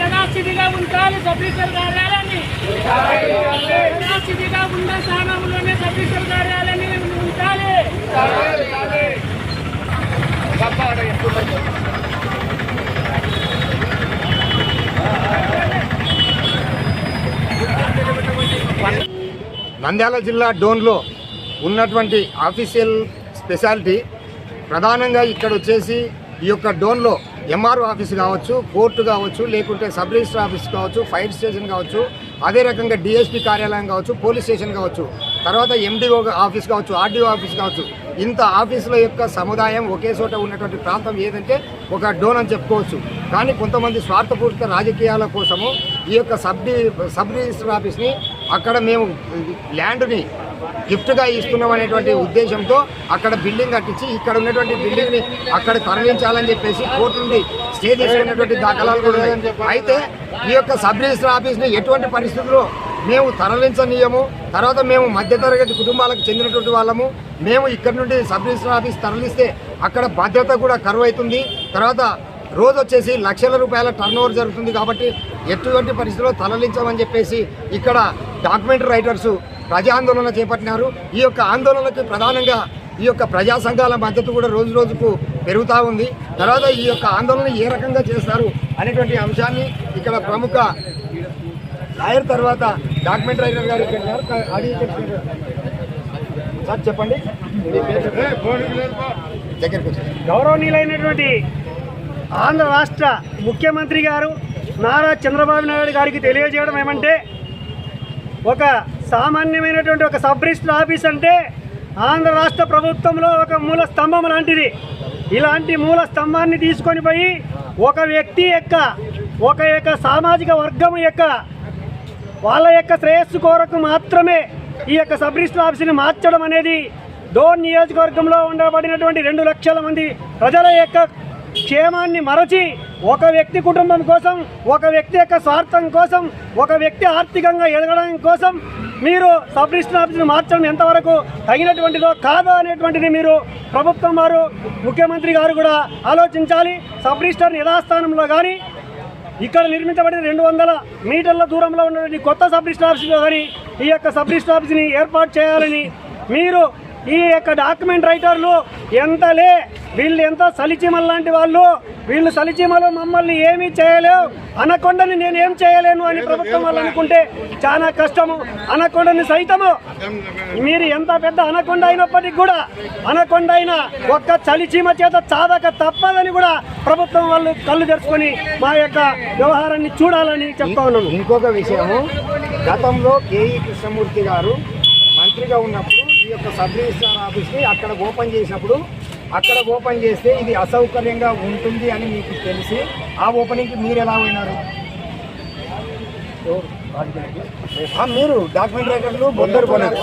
యథాస్థితిగా ఉంచాలి సభ్యుల కార్యాలయాన్ని. యథాస్థితిగా ఉండే స్థానంలోనే సభ్యుల కార్యాలయాన్ని ఉంచాలి. నంద్యాల జిల్లా డోన్లో ఉన్నటువంటి ఆఫీషియల్ స్పెషాలిటీ ప్రధానంగా ఇక్కడ వచ్చేసి ఈ యొక్క డోన్లో ఎంఆర్ఓ ఆఫీస్ కావచ్చు కోర్టు కావచ్చు లేకుంటే సబ్ రిజిస్టర్ ఆఫీస్ కావచ్చు ఫైర్ స్టేషన్ కావచ్చు అదే రకంగా డిఎస్పీ కార్యాలయం కావచ్చు పోలీస్ స్టేషన్ కావచ్చు తర్వాత ఎండిఓ ఆఫీస్ కావచ్చు ఆర్డీఓ ఆఫీస్ కావచ్చు ఇంత ఆఫీసుల యొక్క సముదాయం ఒకే చోట ఉన్నటువంటి ప్రాంతం ఏదంటే ఒక డోన్ అని చెప్పుకోవచ్చు. కానీ కొంతమంది స్వార్థపూరిత రాజకీయాల కోసము ఈ యొక్క సబ్ డి సబ్ రిజిస్టర్ ఆఫీస్ని అక్కడ మేము ల్యాండ్ని గిఫ్ట్గా ఇస్తున్నాం అనేటువంటి ఉద్దేశంతో అక్కడ బిల్డింగ్ కట్టించి ఇక్కడ ఉన్నటువంటి బిల్డింగ్ని అక్కడ తరలించాలని చెప్పేసి కోర్టు నుండి స్టే తీసుకున్నటువంటి దాఖలాలు కూడా ఉన్నాయి. అయితే ఈ యొక్క సబ్ రిజిస్టర్ ఆఫీస్ని ఎటువంటి పరిస్థితుల్లో మేము తరలించనీయము? తర్వాత మేము మధ్యతరగతి కుటుంబాలకు చెందినటువంటి వాళ్ళము. మేము ఇక్కడ నుండి సబ్ రిజిస్టర్ ఆఫీస్ తరలిస్తే అక్కడ భద్రత కూడా కరువు అవుతుంది తర్వాత రోజు వచ్చేసి లక్షల రూపాయల టర్న్ ఓవర్ జరుగుతుంది కాబట్టి ఎటువంటి పరిస్థితుల్లో తరలించమని చెప్పేసి ఇక్కడ డాక్యుమెంటరీ రైటర్సు ప్రజా ఆందోళన చేపట్టినారు. ఈ యొక్క ఆందోళనకి ప్రధానంగా ఈ యొక్క ప్రజా సంఘాల మద్దతు కూడా రోజు రోజుకు పెరుగుతూ ఉంది. తర్వాత ఈ యొక్క ఆందోళన ఏ రకంగా చేస్తారు అనేటువంటి అంశాన్ని ఇక్కడ ప్రముఖ లాయర్ తర్వాత డాక్యుమెంట్ రైటర్ గారు. సార్ చెప్పండి. గౌరవనీయులైనటువంటి ఆంధ్ర రాష్ట్ర ముఖ్యమంత్రి గారు నారా చంద్రబాబు నాయుడు గారికి తెలియజేయడం ఏమంటే ఒక సామాన్యమైనటువంటి ఒక సబ్ రిజిస్టర్ ఆఫీస్ అంటే ఆంధ్ర రాష్ట్ర ప్రభుత్వంలో ఒక మూల స్తంభం లాంటిది. ఇలాంటి మూల స్తంభాన్ని తీసుకొని పోయి ఒక వ్యక్తి యొక్క ఒక యొక్క సామాజిక వర్గం యొక్క వాళ్ళ యొక్క శ్రేయస్సు కొరకు మాత్రమే ఈ యొక్క సబ్ రిజిస్టర్ ఆఫీసుని మార్చడం అనేది డోన్ నియోజకవర్గంలో ఉండబడినటువంటి రెండు లక్షల మంది ప్రజల యొక్క క్షేమాన్ని మరచి ఒక వ్యక్తి కుటుంబం కోసం ఒక వ్యక్తి యొక్క స్వార్థం కోసం ఒక వ్యక్తి ఆర్థికంగా ఎదగడం కోసం మీరు సబ్ రిజిస్టర్ ఆఫీస్ని మార్చడం ఎంతవరకు తగినటువంటిదో కాదో అనేటువంటిది మీరు ప్రభుత్వం వారు ముఖ్యమంత్రి గారు కూడా ఆలోచించాలి. సబ్ రిజిస్టర్ యథాస్థానంలో కానీ ఇక్కడ నిర్మించబడిన రెండు వందల మీటర్ల దూరంలో ఉన్నటువంటి కొత్త సబ్ రిజిస్టర్ ఆఫీస్లో కానీ ఈ యొక్క సబ్ రిజిస్టర్ ఆఫీస్ని ఏర్పాటు చేయాలని మీరు ఈ యొక్క డాక్యుమెంట్ రైటర్లు ఎంతలే వీళ్ళు ఎంత సలిచిమల్ లాంటి వాళ్ళు. వీళ్ళు సలిచిమలు మమ్మల్ని ఏమీ చేయలేవు. అనకొండని నేను ఏం చేయలేను అని ప్రభుత్వం వాళ్ళు అనుకుంటే చాలా కష్టము. అనకొండని సైతము. మీరు ఎంత పెద్ద అనకొండ అయినప్పటికీ కూడా అనకొండ అయిన ఒక్క చలిచీమ చేత చాదక తప్పదని కూడా ప్రభుత్వం వాళ్ళు కళ్ళు తెరుచుకొని మా యొక్క వ్యవహారాన్ని చూడాలని చెప్తా ఉన్నాను. ఇంకొక విషయము గతంలో కేఈ కృష్ణమూర్తి గారు మంత్రిగా ఉన్నప్పుడు ఈ యొక్క సబ్ రిజిస్ట్రార్ ఆఫీస్ని అక్కడ ఓపెన్ చేసినప్పుడు అక్కడ ఓపెన్ చేస్తే ఇది అసౌకర్యంగా ఉంటుంది అని మీకు తెలిసి ఆ ఓపెనింగ్కి మీరు ఎలా పోయినారు? మీరు డాక్యుమెంట్ రైటర్లు బొద్దరు పోలేదు.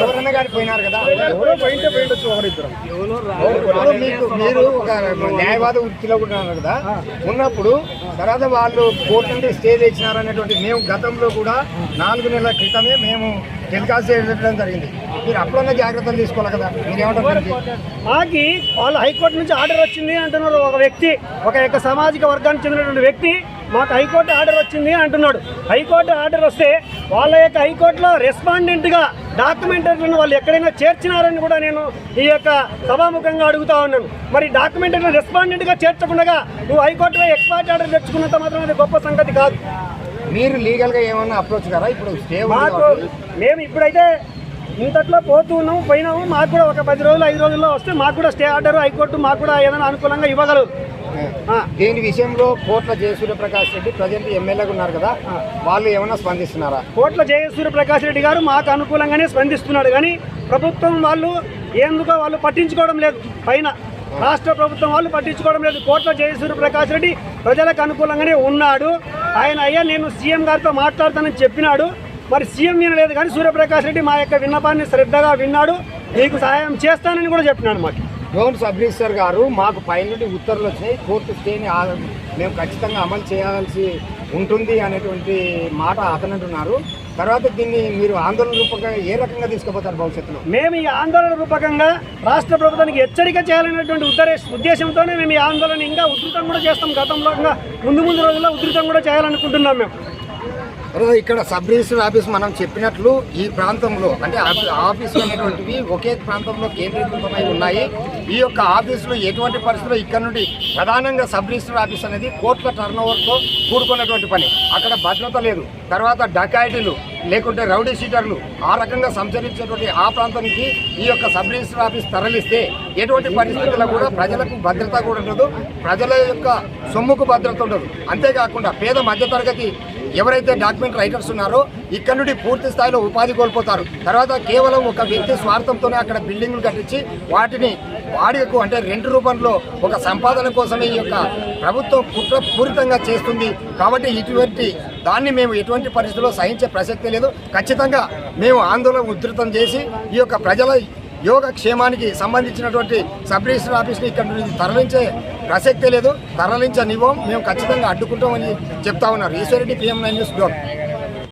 ఎవరన్నా కానీ పోయినారు కదా? మీకు మీరు ఒక న్యాయవాద వృత్తిలో కూడా ఉన్నారు కదా ఉన్నప్పుడు తర్వాత వాళ్ళు కోర్టు నుండి స్టే తెచ్చినారు అనేటువంటి మేము గతంలో కూడా నాలుగు నెలల క్రితమే మేము టెలికాస్ట్ చేయడం జరిగింది. మీరు అప్పుడన్నా జాగ్రత్తలు తీసుకోవాలి కదా? మీరు ఏమంటారు మాకి వాళ్ళు హైకోర్టు నుంచి ఆర్డర్ వచ్చింది అంటున్నారు ఒక వ్యక్తి ఒక యొక్క సామాజిక వర్గానికి చెందినటువంటి వ్యక్తి మాకు హైకోర్టు ఆర్డర్ వచ్చింది అంటున్నాడు. హైకోర్టు ఆర్డర్ వస్తే వాళ్ళ యొక్క హైకోర్టులో రెస్పాండెంట్గా డాక్యుమెంటరీలను వాళ్ళు ఎక్కడైనా చేర్చినారని కూడా నేను ఈ యొక్క సభాముఖంగా అడుగుతా ఉన్నాను. మరి డాక్యుమెంటరీని రెస్పాండెంట్గా చేర్చకుండా నువ్వు హైకోర్టులో ఎక్స్పర్ట్ ఆర్డర్ తెచ్చుకున్నంత మాత్రం అది గొప్ప సంగతి కాదు. మీరు లీగల్గా ఏమన్నా అప్రోచ్ కదా ఇప్పుడు స్టే మాకు మేము ఇప్పుడైతే ఇంతట్లో పోతూ ఉన్నాము పోయినాము. మాకు కూడా ఒక పది రోజులు ఐదు రోజుల్లో వస్తే మాకు కూడా స్టే ఆర్డర్ హైకోర్టు మాకు కూడా ఏదైనా అనుకూలంగా ఇవ్వగలరు. దీని విషయంలో కోట్ల జయసూర్య ప్రకాష్ రెడ్డి ప్రజెంట్ ఎమ్మెల్యేగా ఉన్నారు కదా వాళ్ళు ఏమైనా స్పందిస్తున్నారా? కోట్ల జయసూర్య ప్రకాష్ రెడ్డి గారు మాకు అనుకూలంగానే స్పందిస్తున్నాడు. కానీ ప్రభుత్వం వాళ్ళు ఎందుకో వాళ్ళు పట్టించుకోవడం లేదు. పైన రాష్ట్ర ప్రభుత్వం వాళ్ళు పట్టించుకోవడం లేదు. కోట్ల జయసూర్య ప్రకాష్ రెడ్డి ప్రజలకు అనుకూలంగానే ఉన్నాడు. ఆయన అయ్యా నేను సీఎం గారితో మాట్లాడతానని చెప్పినాడు. మరి సీఎం వినలేదు కానీ సూర్యప్రకాష్ రెడ్డి మా యొక్క విన్నపాన్ని శ్రద్ధగా విన్నాడు. మీకు సహాయం చేస్తానని కూడా చెప్పినాడు మాకు. గవర్నర్ సబ్ రిజిస్టర్ గారు మాకు పైనుండి ఉత్తర్వులు వచ్చినాయి. కోర్టు స్టేని మేము ఖచ్చితంగా అమలు చేయాల్సి ఉంటుంది అనేటువంటి మాట అతనంటున్నారు తర్వాత దీన్ని మీరు ఆందోళన రూపకంగా ఏ రకంగా తీసుకుపోతారు భవిష్యత్తులో? మేము ఈ ఆందోళన రూపకంగా రాష్ట్ర ప్రభుత్వానికి హెచ్చరిక చేయాలనేటువంటి ఉద్దేశ ఉద్దేశంతోనే మేము ఈ ఆందోళన ఇంకా ఉధృతం కూడా చేస్తాం. గతంలో ముందు ముందు రోజుల్లో ఉధృతం కూడా చేయాలనుకుంటున్నాం మేము. ఇక్కడ సబ్ రిజిస్టర్ ఆఫీస్ మనం చెప్పినట్లు ఈ ప్రాంతంలో అంటే ఆఫీ- ఆఫీసులు అనేటువంటివి ఒకే ప్రాంతంలో కేంద్రీకృతమై ఉన్నాయి. ఈ యొక్క ఆఫీసులు ఎటువంటి పరిస్థితుల్లో ఇక్కడ నుండి ప్రధానంగా సబ్ రిజిస్టర్ ఆఫీస్ అనేది కోట్ల టర్న్ ఓవర్తో కూడుకున్నటువంటి పని. అక్కడ భద్రత లేదు. తర్వాత డకాయిటీలు లేకుంటే రౌడీ షీటర్లు ఆ రకంగా సంచరించేటువంటి ఆ ప్రాంతానికి ఈ యొక్క సబ్ రిజిస్టర్ ఆఫీస్ తరలిస్తే ఎటువంటి పరిస్థితుల్లో కూడా ప్రజలకు భద్రత కూడా ఉండదు. ప్రజల యొక్క సొమ్ముకు భద్రత ఉండదు. అంతేకాకుండా పేద మధ్యతరగతి ఎవరైతే డాక్యుమెంట్ రైటర్స్ ఉన్నారో ఇక్కడ నుండి పూర్తి స్థాయిలో ఉపాధి కోల్పోతారు. తర్వాత కేవలం ఒక వ్యక్తి స్వార్థంతోనే అక్కడ బిల్డింగ్లు కట్టించి వాటిని వాడికకు అంటే రెంట్ రూపంలో ఒక సంపాదన కోసమే ఈ యొక్క ప్రభుత్వం కుట్రపూరితంగా చేస్తుంది. కాబట్టి ఇటువంటి దాన్ని మేము ఎటువంటి పరిస్థితుల్లో సహించే ప్రసక్తి లేదు. ఖచ్చితంగా మేము ఆందోళన ఉధృతం చేసి ఈ యొక్క ప్రజల యోగ క్షేమానికి సంబంధించినటువంటి సబ్ రిజిస్టర్ ఆఫీస్ని ఇక్కడ నుంచి తరలించే ప్రసక్తే లేదు. తరలించనివ్వం. మేము ఖచ్చితంగా అడ్డుకుంటామని చెప్తా ఉన్నారు. Eshwar Reddy PM nine news Dhone